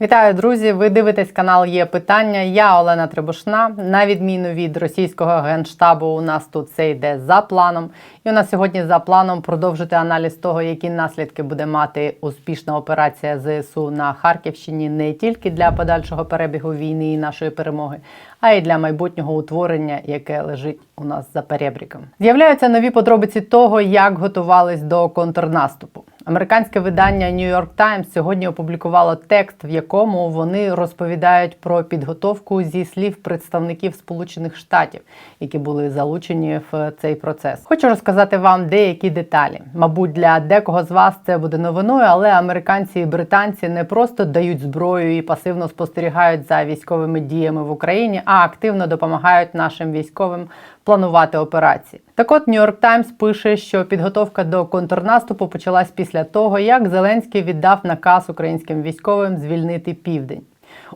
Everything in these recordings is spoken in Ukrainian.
Вітаю, друзі! Ви дивитесь канал Є питання. Я Олена Требушна. На відміну від російського генштабу, у нас тут все йде за планом. І у нас сьогодні за планом продовжити аналіз того, які наслідки буде мати успішна операція ЗСУ на Харківщині не тільки для подальшого перебігу війни і нашої перемоги, а й для майбутнього утворення, яке лежить у нас за перебріком. З'являються нові подробиці того, як готувались до контрнаступу. Американське видання New York Times сьогодні опублікувало текст, в якому вони розповідають про підготовку зі слів представників Сполучених Штатів, які були залучені в цей процес. Хочу розказати вам деякі деталі. Мабуть, для декого з вас це буде новиною, але американці і британці не просто дають зброю і пасивно спостерігають за військовими діями в Україні, а активно допомагають нашим військовим планувати операції. Так от York Times пише, що підготовка до контрнаступу почалась після того, як Зеленський віддав наказ українським військовим звільнити південь.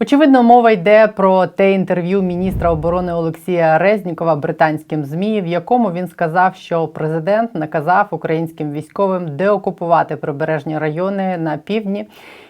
Очевидно, мова йде про те інтерв'ю міністра оборони Олексія Резнікова британським змі, в якому він сказав, що президент наказав українським військовим деокупувати прибережні райони на півдні.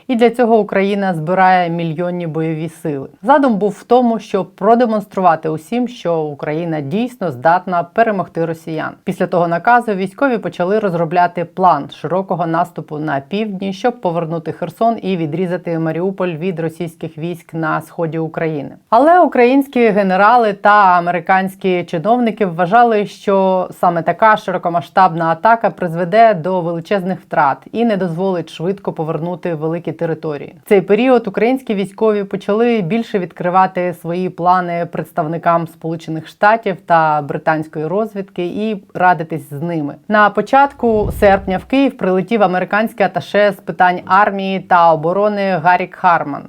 І для цього Україна збирає мільйонні бойові сили. Задум був в тому, щоб продемонструвати усім, що Україна дійсно здатна перемогти росіян. Після того наказу військові почали розробляти план широкого наступу на півдні, щоб повернути Херсон і відрізати Маріуполь від російських військ на сході України. Але українські генерали та американські чиновники вважали, що саме така широкомасштабна атака призведе до величезних втрат і не дозволить швидко повернути великі території. В цей період українські військові почали більше відкривати свої плани представникам Сполучених Штатів та британської розвідки і радитись з ними. На початку серпня в Київ прилетів американський аташе з питань армії та оборони Гарік Харман.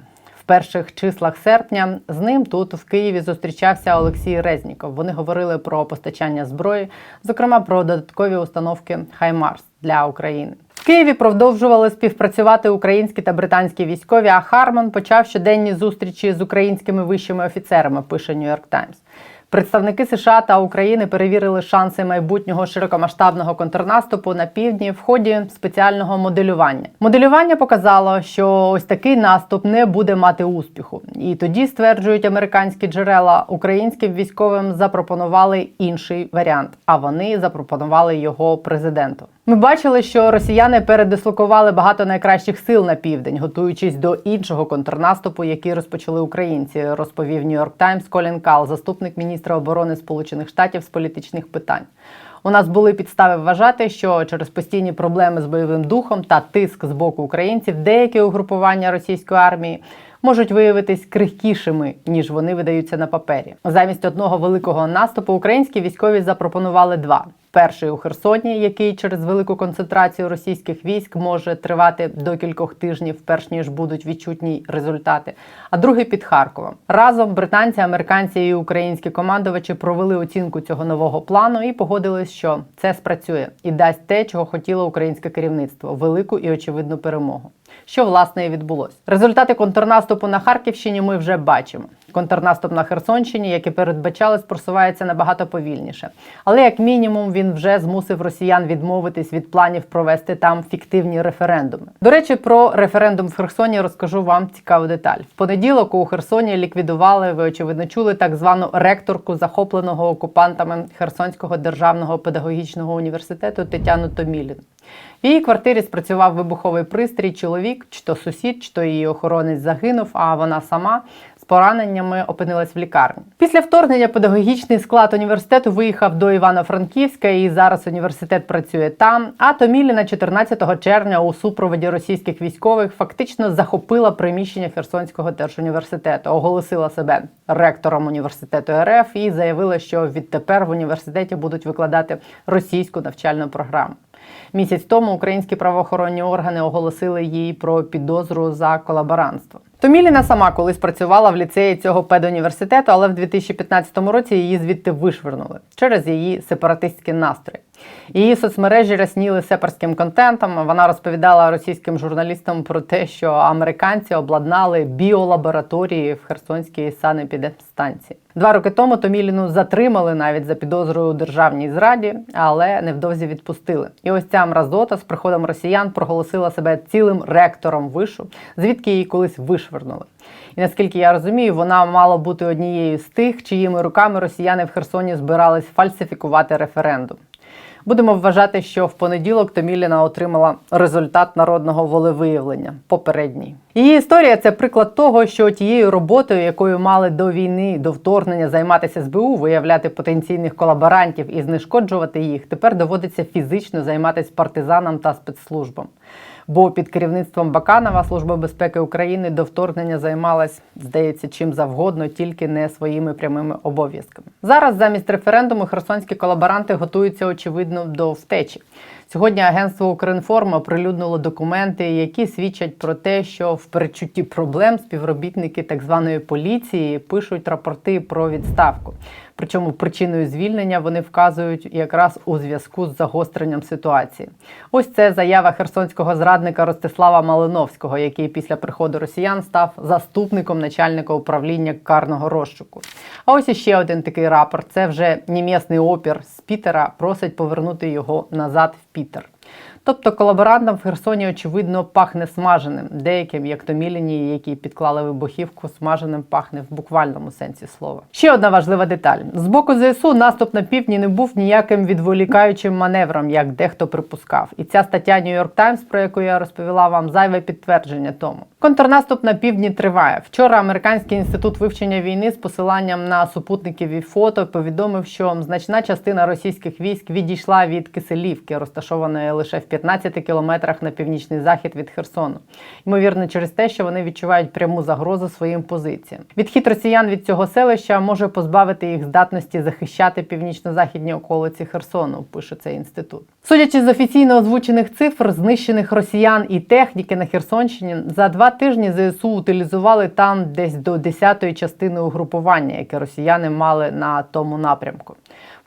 Перших числах серпня з ним тут в Києві зустрічався Олексій Резніков. Вони говорили про постачання зброї, зокрема про додаткові установки Хаймарс для України. В Києві продовжували співпрацювати українські та британські військові. А Харман почав щоденні зустрічі з українськими вищими офіцерами. Пише York Times. Представники США та України перевірили шанси майбутнього широкомасштабного контрнаступу на півдні в ході спеціального моделювання. Моделювання показало, що ось такий наступ не буде мати успіху, і тоді стверджують американські джерела, українським військовим запропонували інший варіант. А вони запропонували його президенту. Ми бачили, що росіяни передислокували багато найкращих сил на південь, готуючись до іншого контрнаступу, який розпочали українці, розповів York Times Колін Кал, заступник міністра оборони Сполучених Штатів з політичних питань. У нас були підстави вважати, що через постійні проблеми з бойовим духом та тиск з боку українців деякі угрупування російської армії можуть виявитись крихкішими, ніж вони видаються на папері. Замість одного великого наступу українські військові запропонували два. Перший у Херсоні, який через велику концентрацію російських військ може тривати до кількох тижнів, перш ніж будуть відчутні результати. А другий під Харковом. Разом британці, американці і українські командувачі провели оцінку цього нового плану і погодились, що це спрацює і дасть те, чого хотіло українське керівництво велику і очевидну перемогу. Що власне і відбулось. Результати контрнаступу на Харківщині ми вже бачимо. Контрнаступ на Херсонщині, як і передбачалось, просувається набагато повільніше. Але як мінімум він вже змусив росіян відмовитись від планів провести там фіктивні референдуми. До речі, про референдум в Херсоні розкажу вам цікаву деталь. В понеділок у Херсоні ліквідували, ви очевидно чули, так звану ректорку захопленого окупантами Херсонського державного педагогічного університету Тетяну Томілін. В її квартирі спрацював вибуховий пристрій. Чоловік, чи то сусід, чи то її охоронець загинув, а вона сама пораненнями опинилась в лікарні. Після вторгнення педагогічний склад університету виїхав до Івано-Франківська, і зараз університет працює там. А Томіліна 14 червня у супроводі російських військових фактично захопила приміщення Херсонського держуніверситету, оголосила себе ректором університету РФ і заявила, що відтепер в університеті будуть викладати російську навчальну програму. Місяць тому українські правоохоронні органи оголосили їй про підозру за колаборантство. Томіліна сама колись працювала в ліцеї цього педуніверситету, але в 2015 році її звідти вишвернули через її сепаратистські настрої. Її соцмережі рясніли сепарським контентом. Вона розповідала російським журналістам про те, що американці обладнали біолабораторії в Херсонській санепідемстанції. Два роки тому Томіліну затримали навіть за підозрою у державній зраді, але невдовзі відпустили. І ось ця мразота з приходом росіян проголосила себе цілим ректором вишу, звідки її колись вишвернули. Вишвернули. І наскільки я розумію, вона мала бути однією з тих, чиїми руками росіяни в Херсоні збирались фальсифікувати референдум. Будемо вважати, що в понеділок Томіліна отримала результат народного волевиявлення попередній. Її історія це приклад того, що тією роботою, якою мали до війни, до вторгнення займатися СБУ, виявляти потенційних колаборантів і знешкоджувати їх, тепер доводиться фізично займатися партизанам та спецслужбам. Бо під керівництвом Баканова Служба безпеки України до вторгнення займалась, здається, чим завгодно, тільки не своїми прямими обов'язками. Зараз замість референдуму херсонські колаборанти готуються очевидно до втечі. Сьогодні агентство Укрінформ оприлюднило документи, які свідчать про те, що в передчутті проблем співробітники так званої поліції пишуть рапорти про відставку. Причому причиною звільнення вони вказують якраз у зв'язку з загостренням ситуації. Ось це заява херсонського зрадника Ростислава Малиновського, який після приходу росіян став заступником начальника управління карного розшуку. А ось іще один такий рапорт. Це вже німесний опір з Пітера просить повернути його назад в Пітер. Тобто колаборантам в Херсоні, очевидно, пахне смаженим. Деяким, як Томіліні, які підклали вибухівку, смаженим пахне в буквальному сенсі слова. Ще одна важлива деталь: з боку ЗСУ наступ на півдні не був ніяким відволікаючим маневром, як дехто припускав. І ця стаття York Times, про яку я розповіла вам, зайве підтвердження тому. Контрнаступ на півдні триває. Вчора американський інститут вивчення війни з посиланням на супутників і фото повідомив, що значна частина російських військ відійшла від Киселівки, розташованої лише в 15 кілометрах на північний захід від Херсону. Ймовірно, через те, що вони відчувають пряму загрозу своїм позиціям. Відхід росіян від цього селища може позбавити їх здатності захищати північно-західні околиці Херсону. Пише цей інститут. Судячи з офіційно озвучених цифр, знищених росіян і техніки на Херсонщині за два тижні ЗСУ утилізували там десь до 10-ї частини угрупування, яке росіяни мали на тому напрямку.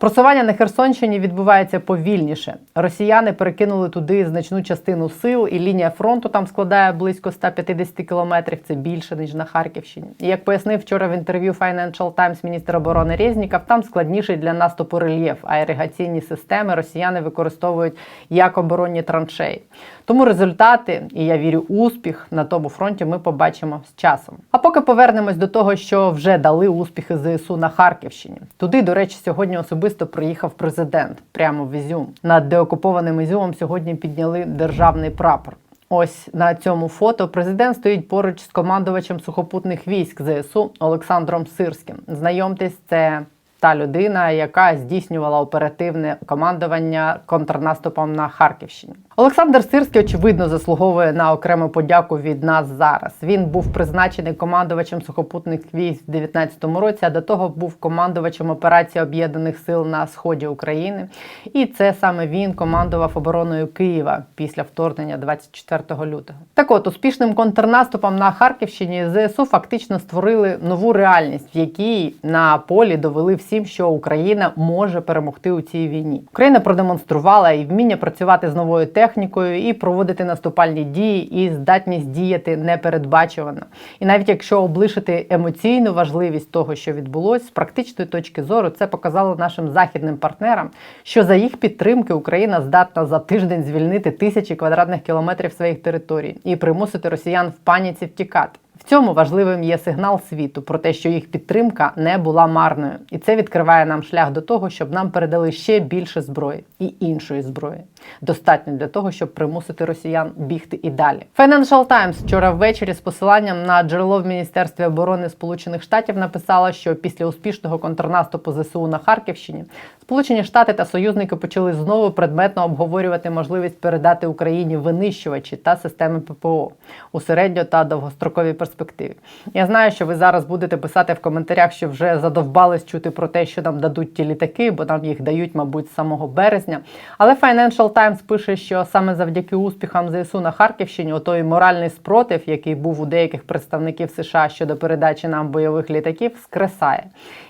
Просування на Херсонщині відбувається повільніше. Росіяни перекинули туди значну частину сил, і лінія фронту там складає близько 150 кілометрів. Це більше ніж на Харківщині. І як пояснив вчора в інтерв'ю Financial Times міністр оборони Резніков, там складніший для наступу рельєф, а іригаційні системи росіяни використовують як оборонні траншеї. Тому результати, і я вірю, успіх на тому фронті ми побачимо з часом. А поки повернемось до того, що вже дали успіхи ЗСУ на Харківщині. Туди, до речі, сьогодні особисто приїхав президент прямо в Ізюм. Над деокупованим Ізюмом сьогодні підняли державний прапор. Ось на цьому фото президент стоїть поруч з командувачем сухопутних військ ЗСУ Олександром Сирським. Знайомтесь, це та людина, яка здійснювала оперативне командування контрнаступом на Харківщині. Олександр Сирський, очевидно, заслуговує на окрему подяку від нас зараз. Він був призначений командувачем сухопутних військ в 2019 році, а до того був командувачем операції об'єднаних сил на сході України. І це саме він командував обороною Києва після вторгнення 24 лютого. Так от успішним контрнаступом на Харківщині ЗСУ фактично створили нову реальність, в якій на полі довели всім, що Україна може перемогти у цій війні. Україна продемонструвала і вміння працювати з новою технікою, і проводити наступальні дії, і здатність діяти непередбачувано. І навіть якщо облишити емоційну важливість того, що відбулось, з практичної точки зору це показало нашим західним партнерам, що за їх підтримки Україна здатна за тиждень звільнити тисячі квадратних кілометрів своїх територій і примусити росіян в паніці втікати. В цьому важливим є сигнал світу про те, що їх підтримка не була марною, і це відкриває нам шлях до того, щоб нам передали ще більше зброї і іншої зброї. Достатньо для того, щоб примусити росіян бігти і далі. Financial Times вчора ввечері з посиланням на джерело в Міністерстві оборони Сполучених Штатів написала, що після успішного контрнаступу ЗСУ на Харківщині Сполучені Штати та союзники почали знову предметно обговорювати можливість передати Україні винищувачі та системи ППО у середньо та довгостроковій перспективі. Я знаю, що ви зараз будете писати в коментарях, що вже задовбались чути про те, що нам дадуть ті літаки, бо нам їх дають, мабуть, з самого березня. Але Financial Times пише, що саме завдяки успіхам ЗСУ на Харківщині, отой моральний спротив, який був у деяких представників США щодо передачі нам бойових літаків, скресає.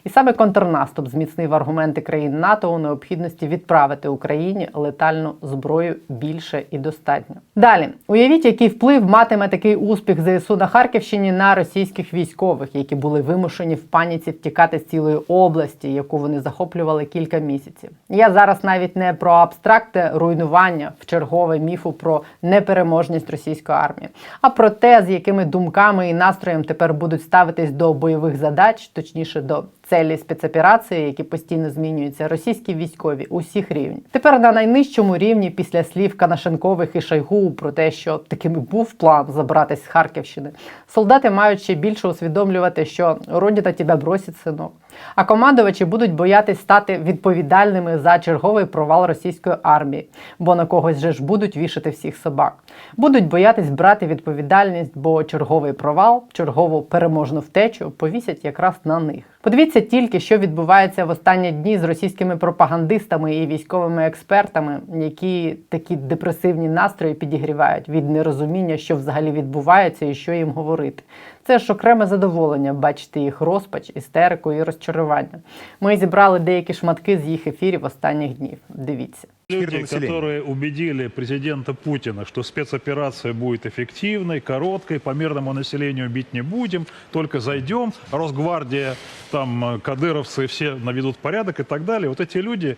І саме контрнаступ зміцнив аргументи країн НАТО у необхідності відправити Україні летальну зброю більше і достатньо. Далі уявіть, який вплив матиме такий успіх ЗСУ на Харківщині на російських військових, які були вимушені в паніці втікати з цілої області, яку вони захоплювали кілька місяців. Я зараз навіть не про абстракти руйнування руйнування в чергове міфу про непереможність російської армії, а про те, з якими думками і настроєм тепер будуть ставитись до бойових задач, точніше до целі спецоперації, які постійно змінюються, російські військові усіх рівнів. Тепер на найнижчому рівні після слів Канашенкових і Шойгу про те, що таким був план забратись з Харківщини, солдати мають ще більше усвідомлювати, що родина тебе бросить, синок. А командувачі будуть боятись стати відповідальними за черговий провал російської армії, бо на когось же ж будуть вішати всіх собак. Будуть боятись брати відповідальність, бо черговий провал, чергову переможну втечу повісять якраз на них. Подивіться тільки, що відбувається в останні дні з російськими пропагандистами і військовими експертами, які такі депресивні настрої підігрівають від нерозуміння, що взагалі відбувається і що їм говорити. Це ж окреме задоволення бачити їх розпач, істерику і розчарування. Ми зібрали деякі шматки з їх ефірів останніх днів. Дивіться. Люди, Мирное население. которые убедили президента Путина, что спецоперация будет эффективной, короткой, по мирному населению бить не будем, только зайдем, Росгвардия, там э, кадыровцы все наведут порядок и так далее. Вот эти люди,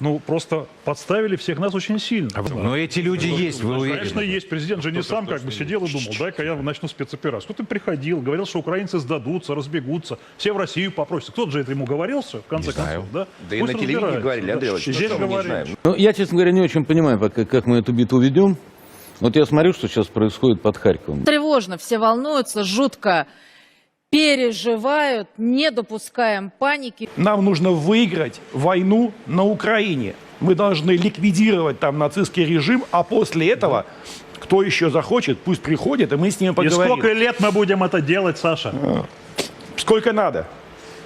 ну, просто подставили всех нас очень сильно. Но эти люди есть, вы Ну, уверены? Конечно, есть. Президент же не сам как бы сидел и думал, дай-ка я начну спецоперацию. Кто-то приходил, говорил, что украинцы сдадутся, разбегутся, все в Россию попросят. Кто-то же это ему говорил все, в конце Не знаю. концов, да? Да и на телевидении говорили. Андрей Иванович, Здесь говорили. Ну, я, честно говоря, не очень понимаю, пока, как мы эту битву ведем. Вот я смотрю, что сейчас происходит под Харьковом. Тревожно, все волнуются, жутко переживают, не допускаем паники. Нам нужно выиграть войну на Украине. Мы должны ликвидировать там нацистский режим, а после этого, кто еще захочет, пусть приходит, и мы с ними И поговорим. сколько лет мы будем это делать, Саша? Сколько надо.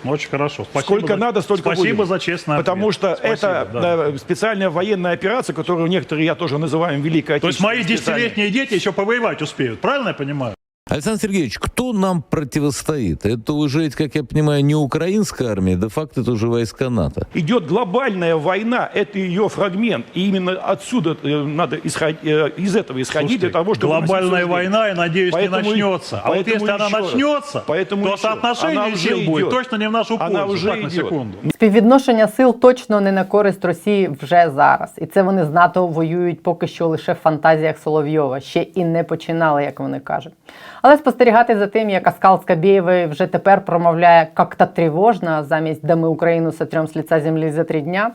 Очень хорошо. Спасибо Сколько за- надо, столько Спасибо будем. за честный ответ. Потому что Спасибо, это да. специальная военная операция, которую некоторые я тоже называем Великой То есть мои десятилетние дети еще повоевать успеют, правильно я понимаю? Александр Сергеевич, кто нам противостоит? Это уже, как я понимаю, не украинская армия, де-факто это уже войска НАТО. Идет глобальная война, это ее фрагмент. И именно отсюда э, надо исходить, э, из этого исходить Слушайте, для того, чтобы... глобальная носить война, я надеюсь, Поэтому- не начнется. А вот поэтому если она еще раз. начнется, Поэтому то еще раз. соотношение Она уже сил будет идет. точно не в нашу Она пользу. уже так, на идет. секунду. Співвідношення сил точно не на користь Росії вже зараз, і це вони з НАТО воюють поки що лише в фантазіях Соловйова, ще і не починали, як вони кажуть. Але спостерігати за тим, як Аскал Скабєєвий вже тепер промовляє як-то тривожно, замість «Да ми Україну сотрем з лиця землі за три дня.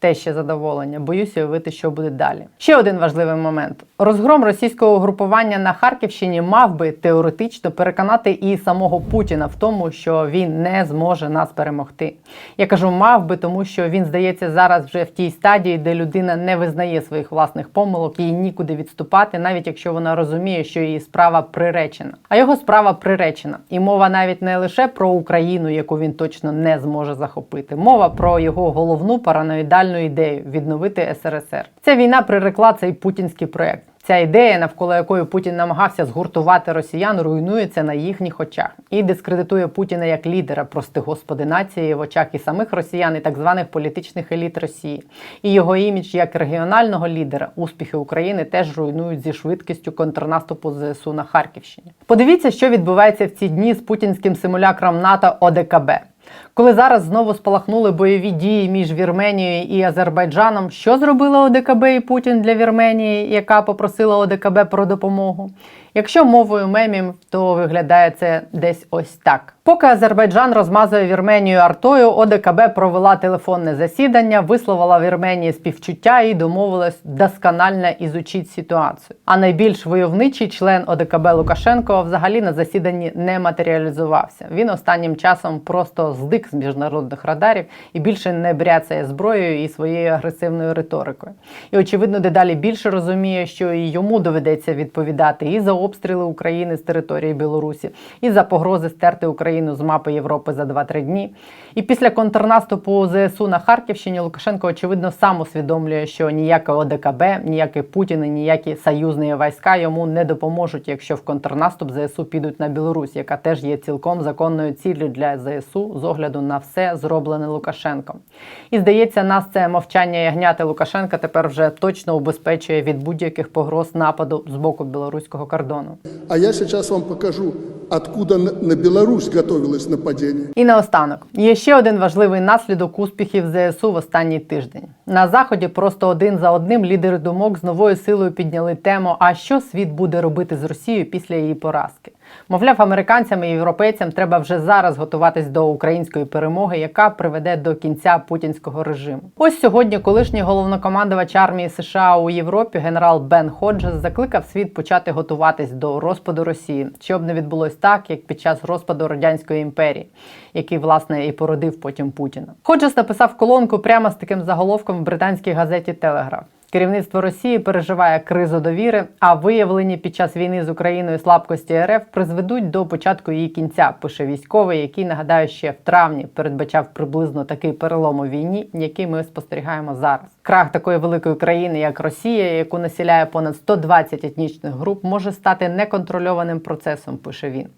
Те ще задоволення. Боюся уявити, що буде далі. Ще один важливий момент: розгром російського угрупування на Харківщині мав би теоретично переконати і самого Путіна в тому, що він не зможе нас перемогти. Я кажу, мав би, тому що він здається зараз вже в тій стадії, де людина не визнає своїх власних помилок, їй нікуди відступати, навіть якщо вона розуміє, що її справа приречена. А його справа приречена. І мова навіть не лише про Україну, яку він точно не зможе захопити. Мова про його головну параноїдальну ідею відновити СРСР. Ця війна прирекла цей путінський проект. Ця ідея, навколо якої Путін намагався згуртувати росіян, руйнується на їхніх очах і дискредитує Путіна як лідера, прости господи, нації в очах і самих росіян, і так званих політичних еліт Росії. І його імідж як регіонального лідера, успіхи України теж руйнують зі швидкістю контрнаступу ЗСУ на Харківщині. Подивіться, що відбувається в ці дні з путінським симулякром НАТО ОДКБ. Коли зараз знову спалахнули бойові дії між Вірменією і Азербайджаном, що зробила ОДКБ і Путін для Вірменії, яка попросила ОДКБ про допомогу? Якщо мовою мемів, то виглядає це десь ось так. Поки Азербайджан розмазує Вірменію артою, ОДКБ провела телефонне засідання, висловила Вірменії співчуття і домовилась досконально ізучити ситуацію. А найбільш войовничий член ОДКБ Лукашенко взагалі на засіданні не матеріалізувався. Він останнім часом просто здик з міжнародних радарів і більше не бряцає зброєю і своєю агресивною риторикою. І очевидно, дедалі більше розуміє, що і йому доведеться відповідати і за обстріли України з території Білорусі, і за погрози стерти Україну з мапи Європи за 2-3 дні. І після контрнаступу ЗСУ на Харківщині Лукашенко очевидно сам усвідомлює, що ніяке ОДКБ, ніякий Путін, і ніякі союзні війська йому не допоможуть, якщо в контрнаступ ЗСУ підуть на Білорусь, яка теж є цілком законною ціллю для ЗСУ з огляду нападу на все зроблене Лукашенком. І здається, нас це мовчання ягняти Лукашенка тепер вже точно убезпечує від будь-яких погроз нападу з боку білоруського кордону. А я сейчас вам покажу, откуда на Беларусь готовилось нападение. І наостанок є ще один важливий наслідок успіхів ЗСУ в останній тиждень. На заході просто один за одним лідери думок з новою силою підняли тему: а що світ буде робити з Росією після її поразки? Мовляв, американцям і європейцям треба вже зараз готуватись до української перемоги, яка приведе до кінця путінського режиму. Ось сьогодні колишній головнокомандувач армії США у Європі, генерал Бен Ходжес, закликав світ почати готуватись до розпаду Росії, щоб не відбулось так, як під час розпаду радянської імперії, який власне і породив потім Путіна. Ходжес написав колонку прямо з таким заголовком в британській газеті Телеграф. Керівництво Росії переживає кризу довіри, а виявлені під час війни з Україною слабкості РФ призведуть до початку її кінця. Пише військовий, який нагадаю ще в травні передбачав приблизно такий перелом у війні, який ми спостерігаємо зараз. Крах такої великої країни, як Росія, яку населяє понад 120 етнічних груп, може стати неконтрольованим процесом. Пише він.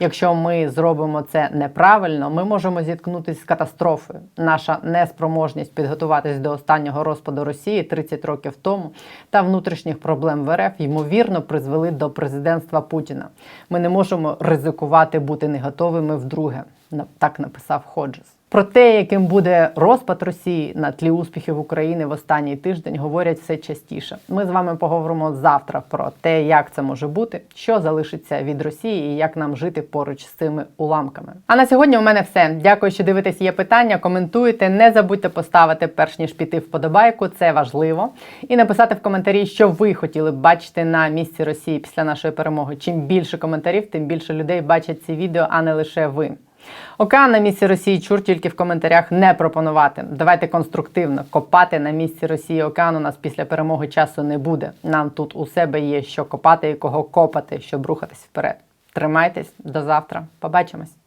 Якщо ми зробимо це неправильно, ми можемо зіткнутися з катастрофою. Наша неспроможність підготуватись до останнього розпаду Росії 30 років тому та внутрішніх проблем в РФ ймовірно призвели до президентства Путіна. Ми не можемо ризикувати бути не готовими вдруге. Так написав Ходжес. Про те, яким буде розпад Росії на тлі успіхів України в останній тиждень, говорять все частіше. Ми з вами поговоримо завтра про те, як це може бути, що залишиться від Росії і як нам жити поруч з цими уламками. А на сьогодні у мене все. Дякую, що дивитесь. Є питання. Коментуйте. Не забудьте поставити перш ніж піти вподобайку. Це важливо. І написати в коментарі, що ви хотіли б бачити на місці Росії після нашої перемоги. Чим більше коментарів, тим більше людей бачать ці відео, а не лише ви. Океан на місці Росії чур тільки в коментарях не пропонувати. Давайте конструктивно копати на місці Росії океан у нас після перемоги часу не буде. Нам тут у себе є що копати і кого копати, щоб рухатись вперед. Тримайтесь до завтра. Побачимось.